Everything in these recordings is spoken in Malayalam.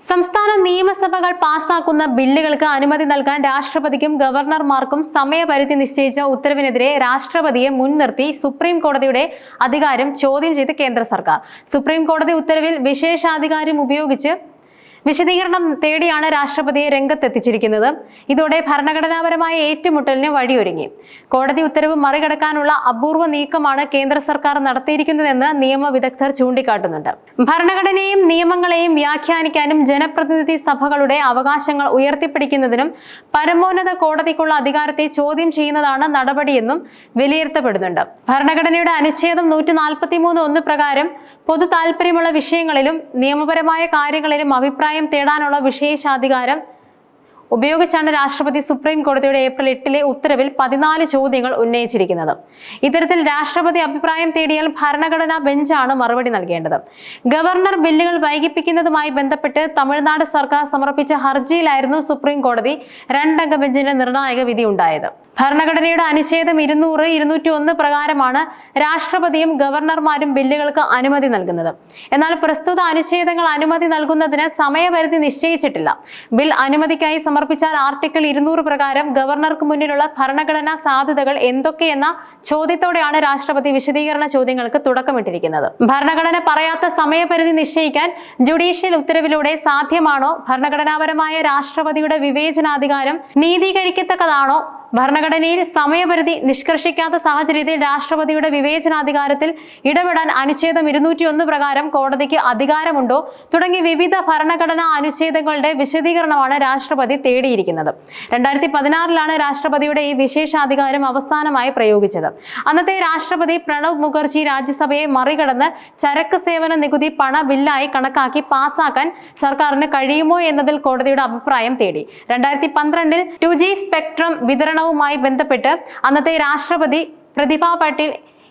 സംസ്ഥാന നിയമസഭകൾ പാസാക്കുന്ന ബില്ലുകൾക്ക് അനുമതി നൽകാൻ രാഷ്ട്രപതിക്കും ഗവർണർമാർക്കും സമയപരിധി നിശ്ചയിച്ച ഉത്തരവിനെതിരെ രാഷ്ട്രപതിയെ മുൻനിർത്തി സുപ്രീം കോടതിയുടെ അധികാരം ചോദ്യം ചെയ്ത് കേന്ദ്ര സർക്കാർ. സുപ്രീം കോടതി ഉത്തരവിൽ വിശേഷാധികാരം ഉപയോഗിച്ച് വിശദീകരണം തേടിയാണ് രാഷ്ട്രപതിയെ രംഗത്തെത്തിച്ചിരിക്കുന്നത്. ഇതോടെ ഭരണഘടനാപരമായ ഏറ്റുമുട്ടലിന് വഴിയൊരുങ്ങി. കോടതി ഉത്തരവ് മറികടക്കാനുള്ള അപൂർവ നീക്കമാണ് കേന്ദ്ര സർക്കാർ നടത്തിയിരിക്കുന്നതെന്ന് നിയമ വിദഗ്ധർ ചൂണ്ടിക്കാട്ടുന്നുണ്ട്. ഭരണഘടനയും നിയമങ്ങളെയും വ്യാഖ്യാനിക്കാനും ജനപ്രതിനിധി സഭകളുടെ അവകാശങ്ങൾ ഉയർത്തിപ്പിടിക്കുന്നതിനും പരമോന്നത കോടതിക്കുള്ള അധികാരത്തെ ചോദ്യം ചെയ്യുന്നതാണ് നടപടിയെന്നും വിലയിരുത്തപ്പെടുന്നുണ്ട്. ഭരണഘടനയുടെ അനുച്ഛേദം നൂറ്റി നാൽപ്പത്തി മൂന്ന് ഒന്ന് പ്രകാരം പൊതു താല്പര്യമുള്ള വിഷയങ്ങളിലും നിയമപരമായ കാര്യങ്ങളിലും അഭിപ്രായം തേടാനുള്ള വിശേഷാധികാരം ഉപയോഗിച്ചാണ് രാഷ്ട്രപതി സുപ്രീം കോടതിയുടെ ഏപ്രിൽ എട്ടിലെ ഉത്തരവിൽ പതിനാല് ചോദ്യങ്ങൾ ഉന്നയിച്ചിരിക്കുന്നത്. ഇത്തരത്തിൽ രാഷ്ട്രപതി അഭിപ്രായം തേടിയാൽ ഭരണഘടനാ ബെഞ്ചാണ് മറുപടി നൽകേണ്ടത്. ഗവർണർ ബില്ലുകൾ വൈകിപ്പിക്കുന്നതുമായി ബന്ധപ്പെട്ട് തമിഴ്നാട് സർക്കാർ സമർപ്പിച്ച ഹർജിയിലായിരുന്നു സുപ്രീം കോടതി രണ്ടംഗ ബെഞ്ചിന്റെ നിർണായക വിധി ഉണ്ടായത് ഭരണഘടനയുടെ അനുച്ഛേദം ഇരുന്നൂറ് ഇരുന്നൂറ്റി ഒന്ന് പ്രകാരമാണ് രാഷ്ട്രപതിയും ഗവർണർമാരും ബില്ലുകൾക്ക് അനുമതി നൽകുന്നത്. എന്നാൽ പ്രസ്തുത അനുച്ഛേദങ്ങൾ അനുമതി നൽകുന്നതിന് സമയപരിധി നിശ്ചയിച്ചിട്ടില്ല. ബിൽ അനുമതിക്കായി സമർപ്പിച്ചാൽ ആർട്ടിക്കിൾ ഇരുന്നൂറ് പ്രകാരം ഗവർണർക്ക് മുന്നിലുള്ള ഭരണഘടനാ സാധ്യതകൾ എന്തൊക്കെയെന്ന ചോദ്യത്തോടെയാണ് രാഷ്ട്രപതി വിശദീകരണ ചോദ്യങ്ങൾക്ക് തുടക്കമിട്ടിരിക്കുന്നത്. ഭരണഘടന പറയാത്ത സമയപരിധി നിശ്ചയിക്കാൻ ജുഡീഷ്യൽ ഉത്തരവിലൂടെ സാധ്യമാണോ? ഭരണഘടനാപരമായ രാഷ്ട്രപതിയുടെ വിവേചനാധികാരം നീതീകരിക്കത്തക്കതാണോ? ഭരണഘടനയിൽ സമയപരിധി നിഷ്കർഷിക്കാത്ത സാഹചര്യത്തിൽ രാഷ്ട്രപതിയുടെ വിവേചനാധികാരത്തിൽ ഇടപെടാൻ അനുച്ഛേദം ഇരുന്നൂറ്റി ഒന്ന് പ്രകാരം കോടതിക്ക് അധികാരമുണ്ടോ തുടങ്ങി വിവിധ ഭരണഘടനാ അനുച്ഛേദങ്ങളുടെ വിശദീകരണമാണ് രാഷ്ട്രപതി തേടിയിരിക്കുന്നത്. രണ്ടായിരത്തി പതിനാറിലാണ് രാഷ്ട്രപതിയുടെ ഈ വിശേഷാധികാരം അവസാനമായി പ്രയോഗിച്ചത്. അന്നത്തെ രാഷ്ട്രപതി പ്രണബ് മുഖർജി രാജ്യസഭയെ മറികടന്ന് ചരക്ക് സേവന നികുതി പണ ബില്ലായി കണക്കാക്കി പാസാക്കാൻ സർക്കാരിന് കഴിയുമോ എന്നതിൽ കോടതിയുടെ അഭിപ്രായം തേടി. രണ്ടായിരത്തി പന്ത്രണ്ടിൽ ടു ജി സ്പെക്ട്രം വിതരണവുമായി ബന്ധപ്പെട്ട് അന്നത്തെ രാഷ്ട്രപതി പ്രതിഭ പാട്ടീൽ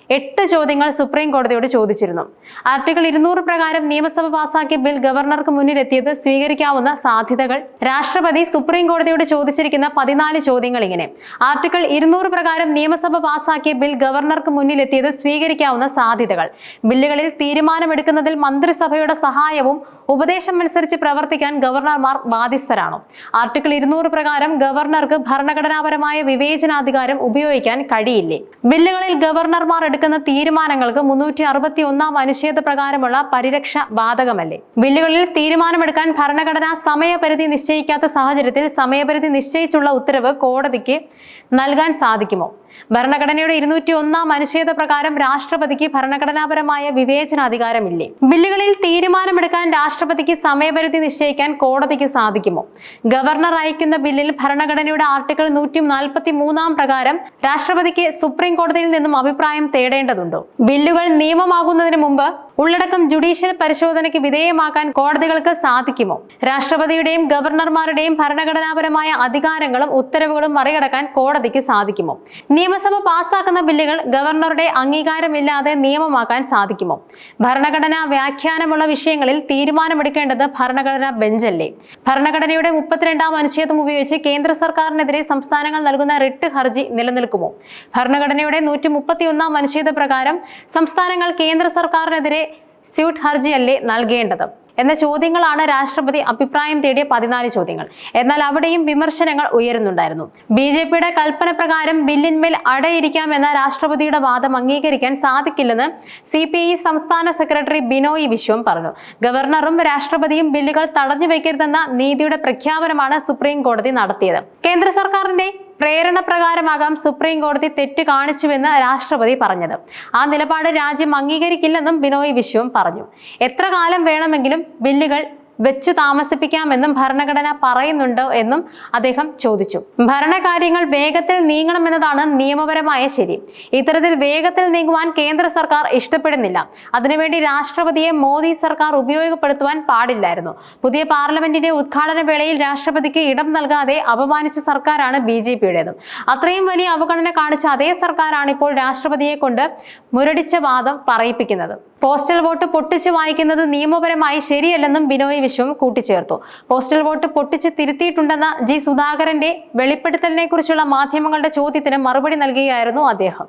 എട്ട് ചോദ്യങ്ങൾ സുപ്രീം കോടതിയോട് ചോദിച്ചിരുന്നു. ആർട്ടിക്കിൾ ഇരുന്നൂറ് പ്രകാരം നിയമസഭ പാസാക്കിയ ബിൽ ഗവർണർക്ക് മുന്നിലെത്തിയത് സ്വീകരിക്കാവുന്ന സാധ്യതകൾ രാഷ്ട്രപതി സുപ്രീം കോടതിയോട് ചോദിച്ചിരിക്കുന്ന പതിനാല് ചോദ്യങ്ങൾ ഇങ്ങനെ. ആർട്ടിക്കിൾ ഇരുന്നൂറ് പ്രകാരം നിയമസഭ പാസാക്കിയ ബിൽ ഗവർണർക്ക് മുന്നിലെത്തിയത് സ്വീകരിക്കാവുന്ന സാധ്യതകൾ. ബില്ലുകളിൽ തീരുമാനമെടുക്കുന്നതിൽ മന്ത്രിസഭയുടെ സഹായവും ഉപദേശം അനുസരിച്ച് പ്രവർത്തിക്കാൻ ഗവർണർമാർ ബാധ്യസ്ഥരാണോ? ആർട്ടിക്കിൾ ഇരുന്നൂറ് പ്രകാരം ഗവർണർക്ക് ഭരണഘടനാപരമായ വിവേചനാധികാരം ഉപയോഗിക്കാൻ കഴിയില്ലേ? ബില്ലുകളിൽ ഗവർണർമാർ എടുക്കുന്ന തീരുമാനങ്ങൾക്ക് മുന്നൂറ്റി അറുപത്തി ഒന്നാം അനുച്ഛേദ പ്രകാരമുള്ള പരിരക്ഷ ബാധകമല്ലേ? ബില്ലുകളിൽ തീരുമാനമെടുക്കാൻ ഭരണഘടനാ സമയപരിധി നിശ്ചയിക്കാത്ത സാഹചര്യത്തിൽ സമയപരിധി നിശ്ചയിച്ചുള്ള ഉത്തരവ് കോടതിക്ക് നൽകാൻ സാധിക്കുമോ? ഭരണഘടനയുടെ ഇരുന്നൂറ്റി ഒന്നാം അനുച്ഛേദ പ്രകാരം രാഷ്ട്രപതിക്ക് ഭരണഘടനാപരമായ വിവേചനാധികാരമില്ലേ? ബില്ലുകളിൽ തീരുമാനമെടുക്കാൻ രാഷ്ട്രപതിക്ക് സമയപരിധി നിശ്ചയിക്കാൻ കോടതിക്ക് സാധിക്കുമോ? ഗവർണർ അയക്കുന്ന ബില്ലിൽ ഭരണഘടനയുടെ ആർട്ടിക്കിൾ നൂറ്റി നാൽപ്പത്തി മൂന്നാം പ്രകാരം രാഷ്ട്രപതിക്ക് സുപ്രീം കോടതിയിൽ നിന്നും അഭിപ്രായം തേടേണ്ടതുണ്ടോ? ബില്ലുകൾ നിയമമാകുന്നതിന് മുമ്പ് ഉള്ളടക്കം ജുഡീഷ്യൽ പരിശോധനയ്ക്ക് വിധേയമാക്കാൻ കോടതികൾക്ക് സാധിക്കുമോ? രാഷ്ട്രപതിയുടെയും ഗവർണർമാരുടെയും ഭരണഘടനാപരമായ അധികാരങ്ങളും ഉത്തരവുകളും മറികടക്കാൻ കോടതിക്ക് സാധിക്കുമോ? നിയമസഭ പാസാക്കുന്ന ബില്ലുകൾ ഗവർണറുടെ അംഗീകാരമില്ലാതെ നിയമമാക്കാൻ സാധിക്കുമോ? ഭരണഘടനാ വ്യാഖ്യാനമുള്ള വിഷയങ്ങളിൽ തീരുമാനമെടുക്കേണ്ടത് ഭരണഘടനാ ബെഞ്ചല്ലേ? ഭരണഘടനയുടെ മുപ്പത്തിരണ്ടാം അനുച്ഛേദം ഉപയോഗിച്ച് കേന്ദ്ര സർക്കാരിനെതിരെ സംസ്ഥാനങ്ങൾ നൽകുന്ന റിട്ട് ഹർജി നിലനിൽക്കുമോ? ഭരണഘടനയുടെ നൂറ്റി മുപ്പത്തിയൊന്നാം അനുച്ഛേദ പ്രകാരം സംസ്ഥാനങ്ങൾ കേന്ദ്ര സർക്കാരിനെതിരെ സ്യൂട്ട് ഹർജിയല്ലേ നൽകേണ്ടത്? എന്ന ചോദ്യങ്ങളാണ് രാഷ്ട്രപതി അഭിപ്രായം തേടിയ പതിനാല് ചോദ്യങ്ങൾ. എന്നാൽ അവിടെയും വിമർശനങ്ങൾ ഉയരുന്നുണ്ടായിരുന്നു. ബി ജെ പിയുടെ കൽപ്പന പ്രകാരം ബില്ലിന്മേൽ അടയിരിക്കാമെന്ന രാഷ്ട്രപതിയുടെ വാദം അംഗീകരിക്കാൻ സാധിക്കില്ലെന്ന് സി പി ഐ സംസ്ഥാന സെക്രട്ടറി ബിനോയ് വിശ്വം പറഞ്ഞു. ഗവർണറും രാഷ്ട്രപതിയും ബില്ലുകൾ തടഞ്ഞു വയ്ക്കരുതെന്ന നീതിയുടെ പ്രഖ്യാപനമാണ് സുപ്രീം കോടതി നടത്തിയത്. കേന്ദ്ര സർക്കാരിന്റെ പ്രേരണ പ്രകാരമാകാം സുപ്രീം കോടതി തെറ്റ് കാണിച്ചുവെന്ന് രാഷ്ട്രപതി പറഞ്ഞത്. ആ നിലപാട് രാജ്യം അംഗീകരിക്കില്ലെന്നും ബിനോയ് വിശ്വം പറഞ്ഞു. എത്ര കാലം വേണമെങ്കിലും ബില്ലുകൾ വെച്ചു താമസിപ്പിക്കാമെന്നും ഭരണഘടന പറയുന്നുണ്ടോ എന്നും അദ്ദേഹം ചോദിച്ചു. ഭരണകാര്യങ്ങൾ വേഗത്തിൽ നീങ്ങണമെന്നതാണ് നിയമപരമായ ശരി. ഇത്തരത്തിൽ വേഗത്തിൽ നീങ്ങുവാൻ കേന്ദ്ര സർക്കാർ ഇഷ്ടപ്പെടുന്നില്ല. അതിനുവേണ്ടി രാഷ്ട്രപതിയെ മോദി സർക്കാർ ഉപയോഗപ്പെടുത്തുവാൻ പാടില്ലായിരുന്നു. പുതിയ പാർലമെന്റിന്റെ ഉദ്ഘാടന വേളയിൽ രാഷ്ട്രപതിക്ക് ഇടം നൽകാതെ അപമാനിച്ച സർക്കാരാണ് ബി ജെ പിയുടേത്. അത്രയും വലിയ അവഗണന കാണിച്ച അതേ സർക്കാരാണ് ഇപ്പോൾ രാഷ്ട്രപതിയെ കൊണ്ട് മുരടിച്ച വാദം പറയിപ്പിക്കുന്നത്. പോസ്റ്റൽ വോട്ട് പൊട്ടിച്ച് വായിക്കുന്നത് നിയമപരമായി ശരിയല്ലെന്നും ബിനോയ് വിശ്വം കൂട്ടിച്ചേർത്തു. പോസ്റ്റൽ വോട്ട് പൊട്ടിച്ച് തിരുത്തിയിട്ടുണ്ടെന്ന ജി സുധാകരന്റെ വെളിപ്പെടുത്തലിനെ കുറിച്ചുള്ള മാധ്യമങ്ങളുടെ ചോദ്യത്തിന് മറുപടി നൽകുകയായിരുന്നു അദ്ദേഹം.